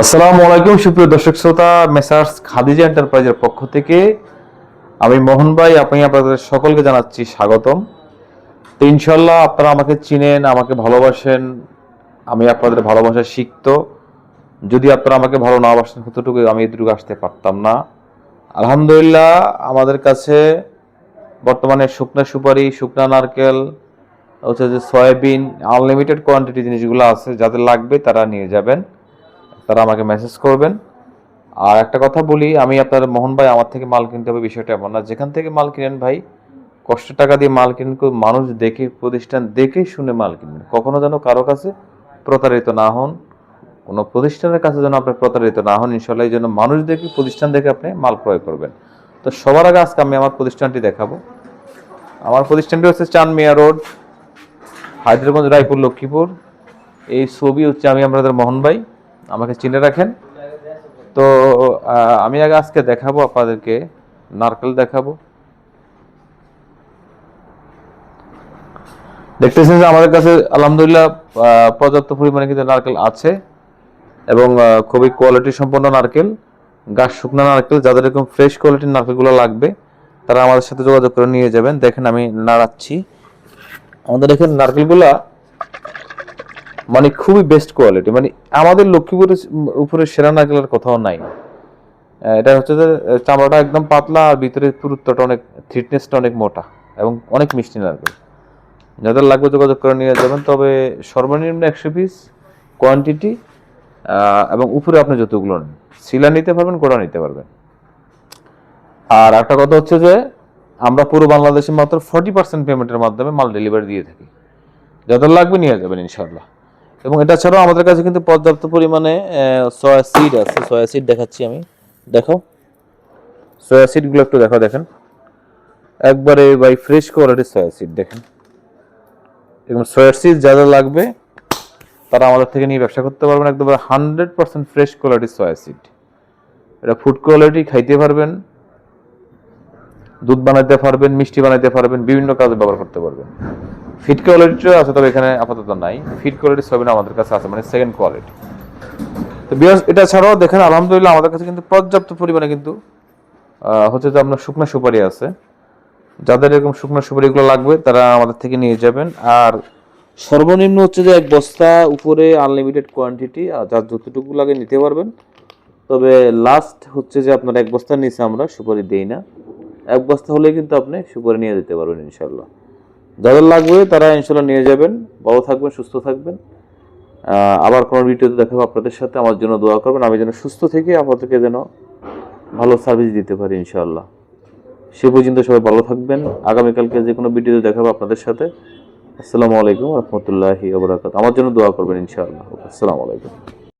আসসালামু আলাইকুম, সুপ্রিয় দর্শক শ্রোতা, মেসার্স খাদিজা এন্টারপ্রাইজের পক্ষ থেকে আমি মোহন ভাই, আপনি আপনাদের সকলকে জানাচ্ছি স্বাগতম। তো ইনশাল্লাহ আপনারা আমাকে চিনেন, আমাকে ভালোবাসেন, আমি আপনাদের ভালোবাসা শিখত যদি আপনারা আমাকে ভালো না বাসেন কতটুকু আমি এটুকু আসতে পারতাম না। আলহামদুলিল্লাহ, আমাদের কাছে বর্তমানে শুকনা সুপারি, শুকনা নারকেল, হচ্ছে যে সয়াবিন আনলিমিটেড কোয়ান্টিটি জিনিসগুলো আছে, যাদের লাগবে তারা নিয়ে যাবেন। তারা আমাকে মেসেজ করবেন। আর একটা কথা বলি, আমি আপনার মোহন ভাই আমার থেকে মাল কিনতে হবে বিষয়টা এমন না। যেখান থেকে মাল কিনেন ভাই কষ্টের টাকা দিয়ে মাল কিনেন মানুষ দেখে, প্রতিষ্ঠান দেখে শুনে মাল কিনবেন। কখনো যেন কারও কাছে প্রতারিত না হন, কোনো প্রতিষ্ঠানের কাছে যেন আপনি প্রতারিত না হন ইনশাল্লাহ এই জন্য মানুষ দেখে, প্রতিষ্ঠান দেখে আপনি মাল ক্রয় করবেন। তো সবার আগে আজকে আমি আমার প্রতিষ্ঠানটি দেখাবো। আমার প্রতিষ্ঠানটি হচ্ছে চানমিয়া রোড, হায়দ্রাবাদ, রায়পুর, লক্ষ্মীপুর। এই ছবি হচ্ছে আমি আপনাদের মোহন ভাই। আমাকে চিনে রাখেন। তো আমি আগে আজকে দেখাবো আপনাদেরকে, নারকেল দেখাবো। দেখতেছেন যে আমাদের কাছে আলহামদুলিল্লাহ পর্যাপ্ত পরিমাণে কিন্তু নারকেল আছে এবং খুবই কোয়ালিটি সম্পন্ন নারকেল। গাছ শুকনো নারকেল, যাদের এরকম ফ্রেশ কোয়ালিটির নারকেলগুলো লাগবে, তারা আমাদের সাথে যোগাযোগ করে নিয়ে যাবেন। দেখেন আমি নাড়াচ্ছি। আমাদের এখানে নারকেলগুলা মানে খুবই বেস্ট কোয়ালিটি মানে আমাদের লক্ষ্মীপুরের উপরে সেরা নারকেলের কোথাও নাই। এটা হচ্ছে যে চামড়াটা একদম পাতলা আর ভিতরে পুরুত্বটা অনেক থিকনেসটা অনেক মোটা এবং অনেক মিষ্টি নারকেল। যাদের লাগবে যোগাযোগ করে নিয়ে যাবেন, তবে সর্বনিম্ন একশো পিস কোয়ান্টিটি এবং উপরে আপনি যতগুলো নেন। শিলা নিতে পারবেন, গোড়া নিতে পারবেন। আর একটা কথা হচ্ছে যে, আমরা পুরো বাংলাদেশে মাত্র ফর্টি পার্সেন্ট পেমেন্টের মাধ্যমে মাল ডেলিভারি দিয়ে থাকি। যাদের লাগবে নিয়ে যাবেন ইনশাল্লাহ এবং এটা ছাড়াও আমাদের কাছে কিন্তু পর্যাপ্ত পরিমাণে সয়া সিড আছে। সয়া সিড দেখাচ্ছি আমি। দেখো। সয়া সিডগুলো একটু দেখো, দেখেন। একবারে বাই ফ্রেশ কোয়ালিটির সয়া সিড দেখেন। এবং সয়া সিড যাদের লাগবে, তারা আমাদের থেকে নিয়ে ব্যবসা করতে পারবেন। একদম হান্ড্রেড পার্সেন্ট ফ্রেশ কোয়ালিটির সয়া সিড এটা ফুড কোয়ালিটি খাইতে পারবেন, দুধ বানাইতে পারবেন, মিষ্টি বানাইতে পারবেন, বিভিন্ন কাজে ব্যবহার করতে পারবেন। ফিট কোয়ালিটিও আছে, তবে এখানে আপাতত নাই। ফিট কোয়ালিটি সবই আমাদের কাছে আছে মানে সেকেন্ড কোয়ালিটি তো বিয়াস এটা ছাড়াও দেখেন, আলহামদুলিল্লাহ আমাদের কাছে কিন্তু পর্যাপ্ত পরিমাণে কিন্তু হচ্ছে যে আপনার শুকনো সুপারি আছে। যাদের এরকম শুকনো সুপারিগুলো লাগবে, তারা আমাদের থেকে নিয়ে যাবেন। আর সর্বনিম্ন হচ্ছে যে এক বস্তা উপরে আনলিমিটেড কোয়ান্টিটি আর যার যতটুকু লাগে নিতে পারবেন। তবে লাস্ট হচ্ছে যে আপনার এক বস্তার নিচে আমরা সুপারি দেই না। এক বস্তা হলে কিন্তু আপনি সুপারি নিয়ে যেতে পারবেন ইনশাল্লাহ যাদের লাগবে তারা ইনশাল্লাহ নিয়ে যাবেন। ভালো থাকবেন, সুস্থ থাকবেন। আবার কোনো ভিডিওতে দেখাবো আপনাদের সাথে। আমার জন্য দোয়া করবেন। আমি যেন সুস্থ থেকে আপনাদেরকে যেন ভালো সার্ভিস দিতে পারি ইনশাআল্লাহ। সে পর্যন্ত সবাই ভালো থাকবেন। আগামীকালকে যে কোনো ভিডিওতে দেখাবো আপনাদের সাথে। আসসালামু আলাইকুম রহমতুল্লাহি আবরাকাত আমার জন্য দোয়া করবেন ইনশাআল্লাহ। আসসালামু আলাইকুম।